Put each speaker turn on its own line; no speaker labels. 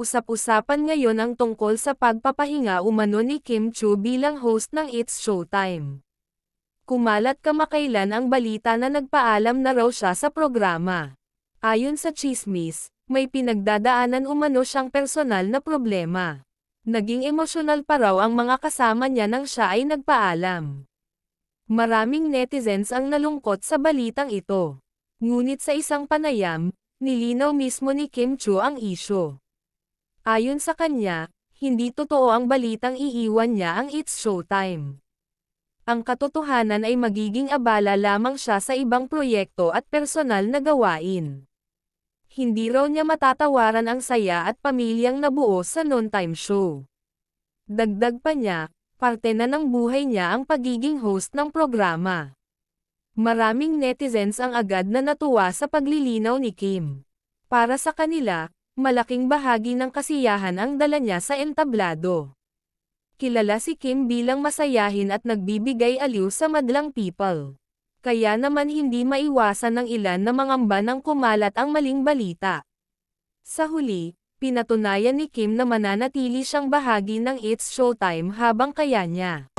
Usap-usapan ngayon ang tungkol sa pagpapahinga umano ni Kim Chu bilang host ng It's Showtime. Kumalat kamakailan ang balita na nagpaalam na raw siya sa programa. Ayon sa chismis, may pinagdadaanan umano siyang personal na problema. Naging emosyonal pa raw ang mga kasama niya nang siya ay nagpaalam. Maraming netizens ang nalungkot sa balitang ito. Ngunit sa isang panayam, nilinaw mismo ni Kim Chu ang isyo. Ayon sa kanya, hindi totoo ang balitang iiwan niya ang It's Showtime. Ang katotohanan ay magiging abala lamang siya sa ibang proyekto at personal na gawain. Hindi raw niya matatawaran ang saya at pamilyang nabuo sa non-time show. Dagdag pa niya, parte na ng buhay niya ang pagiging host ng programa. Maraming netizens ang agad na natuwa sa paglilinaw ni Kim. Para sa kanila, malaking bahagi ng kasiyahan ang dala niya sa entablado. Kilala si Kim bilang masayahin at nagbibigay aliw sa madlang people. Kaya naman hindi maiwasan ng ilan na mangamba ng kumalat ang maling balita. Sa huli, pinatunayan ni Kim na mananatili siyang bahagi ng It's Showtime habang kaya niya.